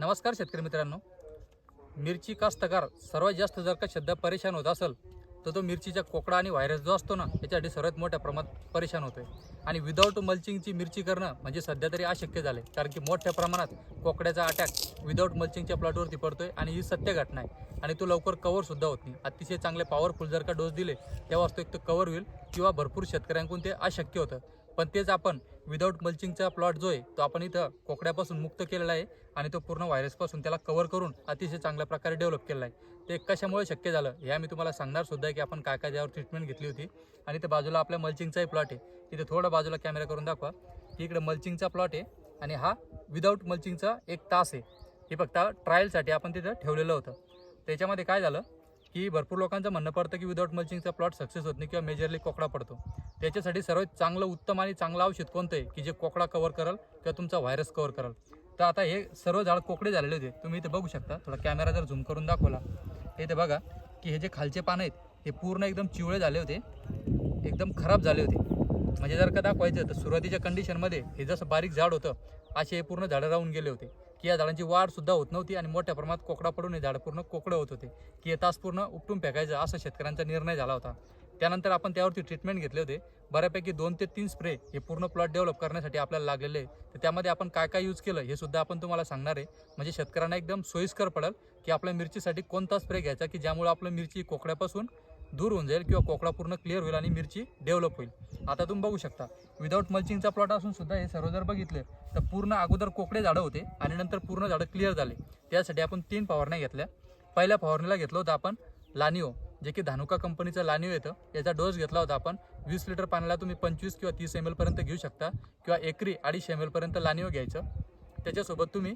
नमस्कार शेतकरी मित्रांनो. मिरची कास्तकार सर्वात जास्त जर का सध्या परेशान होत असेल तर तो मिरचीचा कोकडा आणि व्हायरस जो असतो ना याच्यासाठी सर्वात मोठ्या प्रमाणात परेशान होतोय. आणि विदाऊट मल्चिंगची मिरची करणं म्हणजे सध्या तरी अशक्य झाले कारण की मोठ्या प्रमाणात कोकड्याचा अटॅक विदाऊट मल्चिंगच्या प्लॉटवरती पडतोय आणि ही सत्य घटना आहे. आणि तो लवकर कवरसुद्धा होत नाही. अतिशय चांगले पॉवरफुल जर का डोस दिले तेव्हाच तो एक तर कवर होईल किंवा भरपूर शेतकऱ्यांकडून ते अशक्य होतं. पण तेच आपण विदाऊट मल्चिंगचा प्लॉट जो आहे तो आपण इथं कोकड्यापासून मुक्त केलेला आहे आणि तो पूर्ण व्हायरसपासून त्याला कव्हर करून अतिशय चांगल्या प्रकारे डेव्हलप केलेला आहे. ते कशामुळे शक्य झालं हे मी तुम्हाला सांगणार सुद्धा की आपण काय काय त्यावर ट्रीटमेंट घेतली होती. आणि ते बाजूला आपल्या मल्चिंगचाही प्लॉट आहे. तिथे थोडा बाजूला कॅमेरा करून दाखवा. की इकडे मल्चिंगचा प्लॉट आहे आणि हा विदाऊट मल्चिंगचा एक तास आहे. हे फक्त ट्रायलसाठी आपण तिथं ठेवलेलं होतं. त्याच्यामध्ये काय झालं की भरपूर लोकांचं म्हणणं पडतं की विदाऊट मल्चिंगचा प्लॉट सक्सेस होत नाही किंवा मेजरली कोकडा पडतो. त्याच्यासाठी सर्वात चांगलं उत्तम आणि चांगलं औषध कोणतं आहे की जे कोकडा कव्हर कराल किंवा तुमचा व्हायरस कव्हर कराल? तर आता हे सर्व झाड कोकडे झालेले होते. तुम्ही इथे बघू शकता. थोडा कॅमेरा जर झूम करून दाखवला. तर इथे बघा की हे जे खालचे पानं आहेत हे पूर्ण एकदम चिवळे झाले होते. एकदम खराब झाले होते. म्हणजे जर का दाखवायचं तर सुरुवातीच्या कंडिशनमध्ये हे जसं बारीक झाड होतं असे हे पूर्ण झाडं राहून गेले होते. की या झाडांची वाढ सुद्धा होत नव्हती आणि मोठ्या प्रमाणात कोकडा पडून हे झाडं पूर्ण कोकडं होत होते. की हे तास पूर्ण उपटून फेकायचं असा शेतकऱ्यांचा निर्णय झाला होता. त्यानंतर आपण त्यावरती ट्रीटमेंट घेतले होते. बऱ्यापैकी दोन ते तीन स्प्रे हे पूर्ण प्लॉट डेव्हलप करण्यासाठी आपल्याला लागलेले. आहे तर त्यामध्ये आपण काय काय यूज केलं हे सुद्धा आपण तुम्हाला सांगणार आहे. म्हणजे शेतकऱ्यांना एकदम सोयीस्कर पडेल की आपल्या मिरचीसाठी कोणता स्प्रे घ्यायचा की ज्यामुळे आपलं मिरची कोकड्यापासून दूर होऊन जाईल किंवा कोकडा पूर्ण क्लिअर होईल आणि मिरची डेव्हलप होईल. आता तुम्ही बघू शकता विदाऊट मल्चिंगचा प्लॉट असून सुद्धा हे सर्व जर बघितले तर पूर्ण अगोदर कोकडे झाडं होते आणि नंतर पूर्ण झाडं क्लिअर झाले. त्यासाठी आपण तीन फवारण्या घेतल्या. पहिल्या फवारणीला घेतलं होतं आपण लानिओ जे की धानुका कंपनीचं लानिओ येतं. याचा डोस घेतला होता आपण. वीस लिटर पाण्याला तुम्ही पंचवीस किंवा तीस एम एलपर्यंत घेऊ शकता किंवा एकरी अडीचशे एम एलपर्यंत लानिओ घ्यायचं. त्याच्यासोबत तुम्ही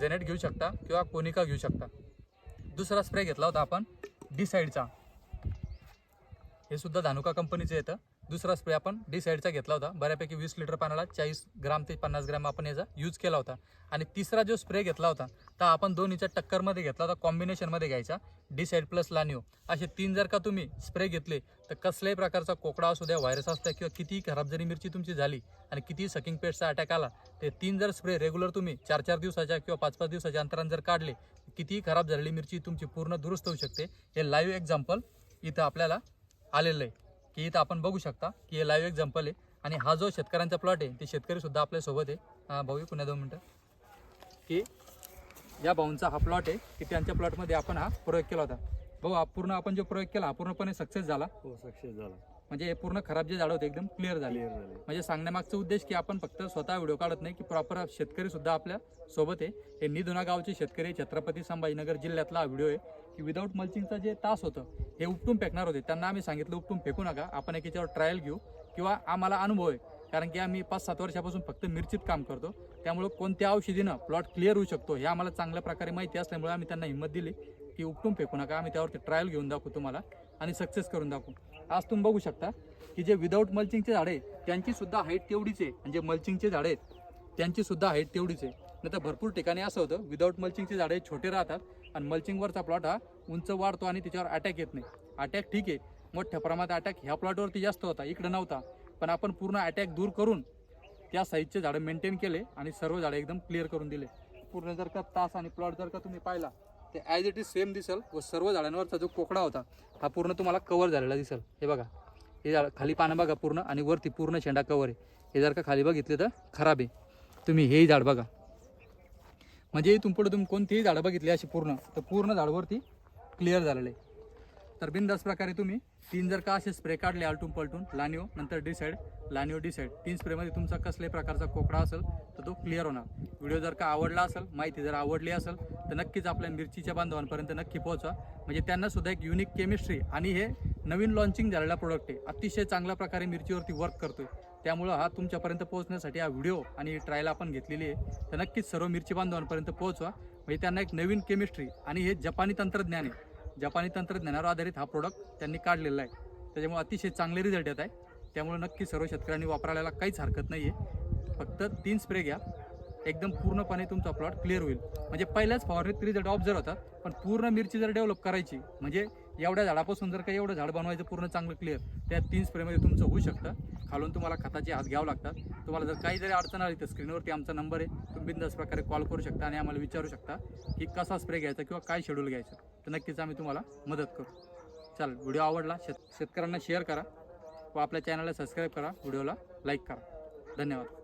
जेनेट घेऊ शकता किंवा कोनिका घेऊ शकता. दुसरा स्प्रे घेतला होता आपण डिसाईडचा हे सुद्धा धानुका कंपनीचं येतं. दुसरा स्प्रे आपण डी साईडचा घेतला होता. बऱ्यापैकी वीस लिटर पाण्याला चाळीस ग्राम ते पन्नास ग्राम आपण याचा यूज केला होता. आणि तिसरा जो स्प्रे घेतला होता तर आपण दोन्हीच्या टक्करमध्ये घेतला होता कॉम्बिनेशनमध्ये घ्यायचा. डी साईड प्लस लानिओ असे तीन जर का तुम्ही स्प्रे घेतले तर कसल्याही प्रकारचा कोकडा असू द्या व्हायरस असू द्या किंवा कितीही खराब जरी मिरची तुमची झाली आणि कितीही सकिंग पेस्टचा अटॅक आला ते तीन जर स्प्रे रेग्युलर तुम्ही चार चार दिवसाच्या किंवा पाच पाच दिवसाच्या अंतराने जर काढले कितीही खराब झालेली मिरची तुमची पूर्ण दुरुस्त होऊ शकते. हे लाईव्ह एक्झाम्पल इथं आपल्याला आलेलं आहे. की इथं आपण बघू शकता की हे लाईव्ह एक्झाम्पल आहे. आणि हा जो शेतकऱ्यांचा प्लॉट आहे ते शेतकरी सुद्धा आपल्यासोबत आहे. हा भाऊ पुन्हा दोन मिनटं. की या भाऊंचा हा प्लॉट आहे की त्यांच्या प्लॉटमध्ये आपण हा प्रयोग केला होता. भाऊ हा पूर्ण आपण जो प्रयोग केला पूर्णपणे सक्सेस झाला? हो सक्सेस झाला. म्हणजे हे पूर्ण खराब जे झाडं होते एकदम क्लिअर झाले. क्लिअर झाले. म्हणजे सांगण्यामागचा उद्देश की आपण फक्त स्वतः व्हिडिओ काढत नाही की प्रॉपर शेतकरी सुद्धा आपल्यासोबत आहे. हे निधुना गावचे शेतकरी छत्रपती संभाजीनगर जिल्ह्यातला हा व्हिडिओ आहे. की विदाऊट मल्चिंगचं जे तास होतं हे उपटून फेकणार होते. त्यांना आम्ही सांगितलं उपटून फेकू नका. आपण एक याच्यावर ट्रायल घेऊ किंवा आम्हाला अनुभव आहे. कारण की आम्ही पाच सात वर्षापासून फक्त मिरचीत काम करतो. त्यामुळं कोणत्या औषधीनं प्लॉट क्लिअर होऊ शकतो हे आम्हाला चांगल्या प्रकारे माहिती असल्यामुळे आम्ही त्यांना हिंमत दिली की उपटून फेकू नका. आम्ही त्यावरती ट्रायल घेऊन दाखवू तुम्हाला आणि सक्सेस करून दाखवू. आज तुम्ही बघू शकता की जे विदाऊट मल्चिंगचे झाडे आहेत, त्यांची सुद्धा हाईट तेवढीच आहे. म्हणजे मल्चिंगचे झाडे आहेत त्यांची सुद्धा हाईट तेवढीच आहे. नाही तर भरपूर ठिकाणी असं होतं विदाऊट मल्चिंगचे झाडे छोटे राहतात आणि मल्चिंगवरचा प्लॉट हा उंच वाढतो आणि त्याच्यावर अटॅक येत नाही. अटॅक ठीक आहे मोठ्या प्रमाणात अटॅक ह्या प्लॉटवरती जास्त होता इकडं नव्हता. पण आपण पूर्ण अटॅक दूर करून त्या साईजचे झाडं मेंटेन केले आणि सर्व झाडं एकदम क्लिअर करून दिले. पूर्ण जर का तास आणि प्लॉट जर का तुम्ही पाहिला ते ॲज इट इज सेम दिसेल व सर्व झाडांवरचा जो कोकडा होता हा पूर्ण तुम्हाला कवर झालेला दिसेल. हे बघा हे झाड खाली पानं बघा पूर्ण आणि वरती पूर्ण शेंडा कवर आहे. हे जर का खाली बघितले तर खराब आहे. तुम्ही हेही झाड बघा. म्हणजे इथून पुढे तुम्ही कोणतीही झाडं बघितली अशी पूर्ण तर पूर्ण झाडवरती क्लिअर झालेलं आहे. तर बिनदास प्रकारे तुम्ही तीन जर का असे स्प्रे काढले आलटून पलटून लानिओ नंतर डिसाईड लानिओ डिसाईड तीन स्प्रेमध्ये तुमचा कसल्याही प्रकारचा कोकडा असेल तर तो क्लिअर होणार. व्हिडिओ जर का आवडला असेल माहिती जर आवडली असेल तर नक्कीच आपल्या मिरचीच्या बांधवांपर्यंत नक्की पोहोचवा म्हणजे त्यांनासुद्धा एक युनिक केमिस्ट्री आणि हे नवीन लॉन्चिंग झालेला प्रोडक्ट आहे. अतिशय चांगल्या प्रकारे मिरचीवरती वर्क करतो त्यामुळं हा तुमच्यापर्यंत पोहोचण्यासाठी हा व्हिडिओ आणि ट्रायल आपण घेतलेली आहे. तर नक्कीच सर्व मिरची बांधवांपर्यंत पोहोचवा. म्हणजे त्यांना एक नवीन केमिस्ट्री आणि हे जपानी तंत्रज्ञान आहे. जपानी तंत्रज्ञानावर आधारित हा प्रोडक्ट त्यांनी काढलेला आहे. त्याच्यामुळे अतिशय चांगले रिझल्ट येत आहे. त्यामुळे नक्की सर्व शेतकऱ्यांनी वापरायला काहीच हरकत नाही आहे फक्त तीन स्प्रे घ्या. एकदम पूर्णपणे तुमचा प्लॉट क्लिअर होईल. म्हणजे पहिल्याच फवारणीत रिझल्ट ऑब्झर्व होतात पण पूर्ण मिरची जर डेव्हलप करायची म्हणजे एवढ्या झाडापासून जर काही एवढं झाड बनवायचं पूर्ण चांगलं क्लिअर त्या तीन स्प्रेमध्ये तुमचं होऊ शकतं. खालून तुम्हाला खताचे हात घ्यावं लागतात. तुम्हाला जर काही जरी अडचण आली तर स्क्रीनवरती आमचा नंबर आहे. तुम्ही बिंदास प्रकारे कॉल करू शकता आणि आम्हाला विचारू शकता की कसा स्प्रे घ्यायचा किंवा काय शेड्यूल घ्यायचं. तर नक्कीच आम्ही तुम्हाला मदत करू. चाल व्हिडिओ आवडला शेत शेतकऱ्यांना शेअर करा व आपल्या चॅनलला सबस्क्राईब करा व्हिडिओला लाईक करा. धन्यवाद.